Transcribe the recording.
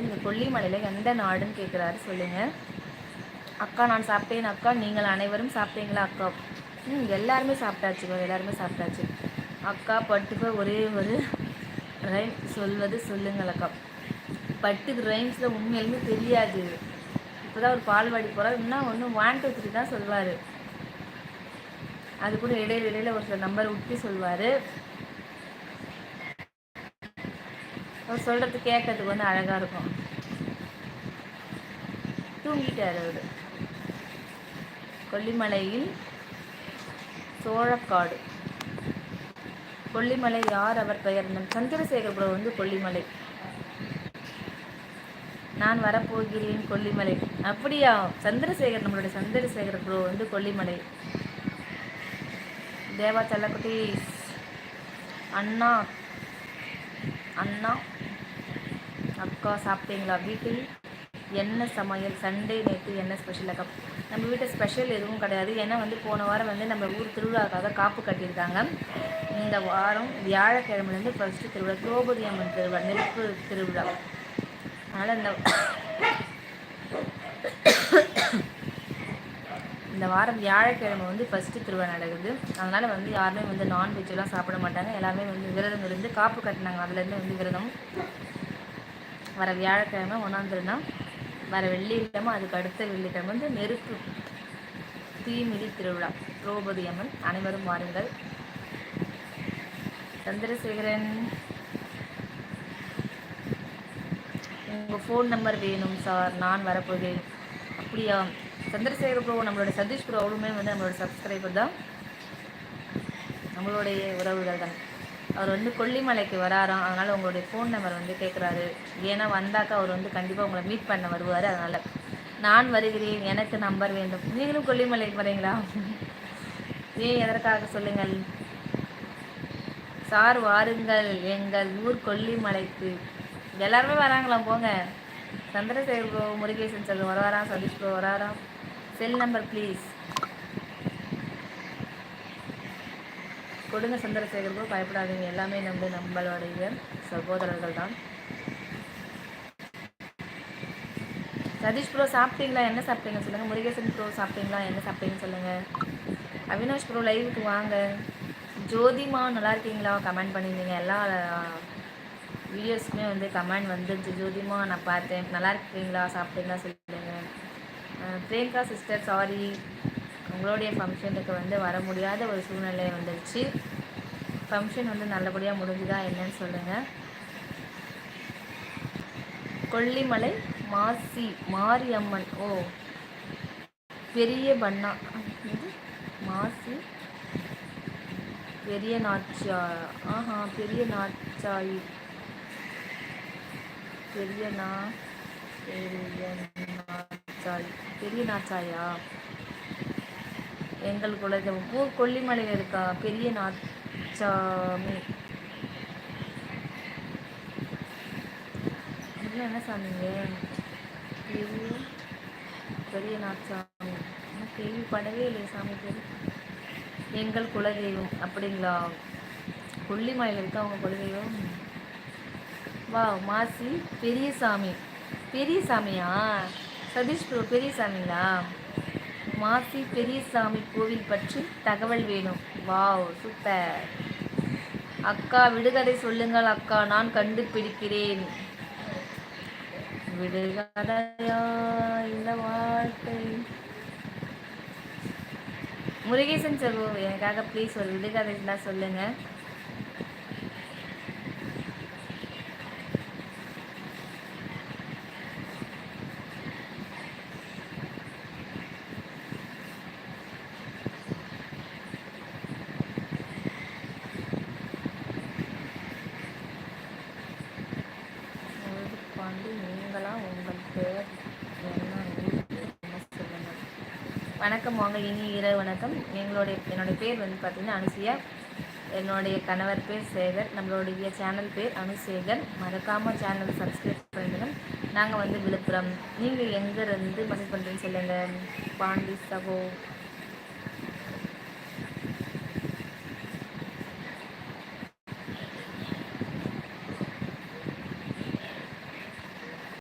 வந்து இந்த கொல்லிமலையில் எந்த நாடுன்னு கேட்குறாரு சொல்லுங்கள் அக்கா நான் சாப்பிட்டேன் அக்கா நீங்கள் அனைவரும் சாப்பிட்டீங்களா அக்கா? ம் எல்லாருமே சாப்பிட்டாச்சுக்கோ எல்லாருமே சாப்பிட்டாச்சு. அக்கா பட்டுக்க ஒரே ஒரு ரைம் சொல்வது சொல்லுங்கள் அக்கா. பட்டுக்கு ரைம்ஸில் உண்மையிலுமே தெரியாது. இப்போ தான் ஒரு பால்வாடி போகிறார் இன்னும் ஒன்று ஒன் டூ த்ரீ தான் சொல்வார். அது கூட இடையில இடையில ஒரு சில நம்பர் விட்டு சொல்வார். அவர் சொல்கிறது கேட்கறதுக்கு வந்து அழகாக இருக்கும். தூங்கிட்டார் அவர். கொல்லிமலையில் சோழக்காடு. கொல்லிமலை யார் அவர் பெயர்? சந்திரசேகர் ப்ரோ வந்து கொல்லிமலை. நான் வரப்போகிறேன் கொல்லிமலை. அப்படியா? சந்திரசேகர் நம்மளுடைய சந்திரசேகர் ப்ரோ வந்து கொல்லிமலை. தேவா செல்லக்குட்டி. அண்ணா. அண்ணா. அக்கா சாப்பிட்டீங்களா வீட்டில்? என்ன சமையல்? சண்டே நேற்று என்ன ஸ்பெஷல் அக்கா நம்ம வீட்டில் ஸ்பெஷல் எதுவும் கிடையாது. ஏன்னா வந்து போன வாரம் வந்து நம்ம ஊர் திருவிழாக்காக காப்பு கட்டியிருக்காங்க. இந்த வாரம் வியாழக்கிழமைலேருந்து ஃபஸ்ட்டு திருவிழா திரௌபதி அம்மன் திருவிழா நெருப்பு திருவிழா. அதனால் இந்த இந்த வாரம் வியாழக்கிழமை வந்து ஃபஸ்ட்டு திருவிழா நடக்குது. அதனால் வந்து யாருமே வந்து நான்வெஜ்லாம் சாப்பிட மாட்டாங்க. எல்லாருமே வந்து விரதம் இருந்து காப்பு கட்டினாங்க. அதுலேருந்து வந்து விரதம். வர வியாழக்கிழமை ஒன்றாம் வர வெள்ளிக்கிழமை அதுக்கு அடுத்த வெள்ளிக்கிழமை வந்து நெருப்பு தீமிதி திருவிழா. திரௌபதி அம்மன் அனைவரும் வாருங்கள். சந்திரசேகரன் உங்கள் ஃபோன் நம்பர் வேணும் சார் நான் வரப்போகிறேன். அப்படியா? சந்திரசேகர் ப்ரோ நம்மளோட சதீஷ் ப்ரோ அவளுமே வந்து நம்மளோட சப்ஸ்கிரைபர் தான். நம்மளுடைய உறவுகள் தான். அவர் வந்து கொல்லிமலைக்கு வராராம். அதனால் உங்களுடைய ஃபோன் நம்பர் வந்து கேட்குறாரு ஏன்னா வந்தாக்கா அவர் வந்து கண்டிப்பாக உங்களை மீட் பண்ண வருவார். அதனால் நான் வருகிறேன். எனக்கு நம்பர் வேண்டும். நீங்களும் கொல்லிமலைக்கு வரீங்களா ஏன் எதற்காக சொல்லுங்கள்? சார் வாருங்கள். எங்கள் ஊர் கொல்லிமலைக்கு. எல்லாருமே வராங்களாம். போங்க. சந்திரசேகர் ப்ரோ முருகேசன் செல்வம் வராராம். சதீஷ் ப்ரோ வராராம். செல் நம்பர் ப்ளீஸ் கொடுங்க சந்திரசேகருக்கும் பயப்படாதீங்க. எல்லாமே நம்ம நம்மளுடைய சகோதரர்கள் தான். சதீஷ் ப்ரோ சாப்பிட்டீங்களா? என்ன சாப்பிட்டீங்க சொல்லுங்கள் முருகேசன் ப்ரோ சாப்பிட்டீங்களா? என்ன சாப்பிட்டீங்கன்னு சொல்லுங்கள் அவினாஷ் ப்ரோ லைவுக்கு வாங்க. ஜோதிமா நல்லா இருக்கீங்களா? கமெண்ட் பண்ணியிருந்தீங்க எல்லா வீடியோஸ்க்குமே வந்து கமெண்ட் வந்துருச்சு. ஜோதிமா நான் பார்த்தேன். நல்லா இருக்கீங்களா? சாப்பிட்டீங்களா சொல்லுங்கள் பிரியங்கா சிஸ்டர் சாரி உங்களுடைய ஃபங்க்ஷனுக்கு வந்து வர முடியாத ஒரு சூழ்நிலை வந்துடுச்சு ஃபங்க்ஷன் வந்து நல்லபடியாக முடிஞ்சுதா என்னன்னு சொல்லுங்கள் கொல்லிமலை மாசி மாரியம்மன் ஓ பெரிய பண்ணா மாசி பெரிய நாச்சா ஆஹா பெரிய நாச்சாயி பெரிய நா பெரிய நாச்சாய் பெரிய நாச்சாயா எங்கள் குலதெய்வம். ஊர் கொல்லிமலையில் இருக்கா? பெரிய நாச்சாமி என்ன சாமிங்க பெரிய பெரிய நாச்சாமி கேள்விப்படவே இல்லை சாமி பேர். எங்கள் குலதெய்வம். அப்படிங்களா? கொல்லிமலையில் இருக்கா அவங்க குலதெய்வம்? வா மாசி பெரியசாமி பெரியசாமியா சதீஷ் ப்ரோ பெரியசாமிங்களா மாசி பெரியசாமி கோவில் பற்றி தகவல் வேணும். Wow super. அக்கா விடுகதை சொல்லுங்கள் அக்கா நான் கண்டுபிடிக்கிறேன். விடுகதையா இந்த வாழ்க்கை? முருகேசன் செல்வோ எனக்காக ப்ளீஸ் ஒரு விடுகதை தான் சொல்லுங்கள் வணக்கம் வாங்க இனி இரவு வணக்கம். எங்களுடைய என்னுடைய பேர் வந்து பார்த்திங்கன்னா அனுசியா. என்னுடைய கணவர் பேர் சேகர். நம்மளுடைய சேனல் பேர் அனுசேகர் மறக்காமல் சேனல் சப்ஸ்கிரைப் பண்ணிடுங்க நாங்கள் வந்து விழுப்புரம். நீங்கள் எங்கேருந்து மெசேஜ் பண்ணுறேன்னு சொல்லுங்கள் பாண்டி சகோ.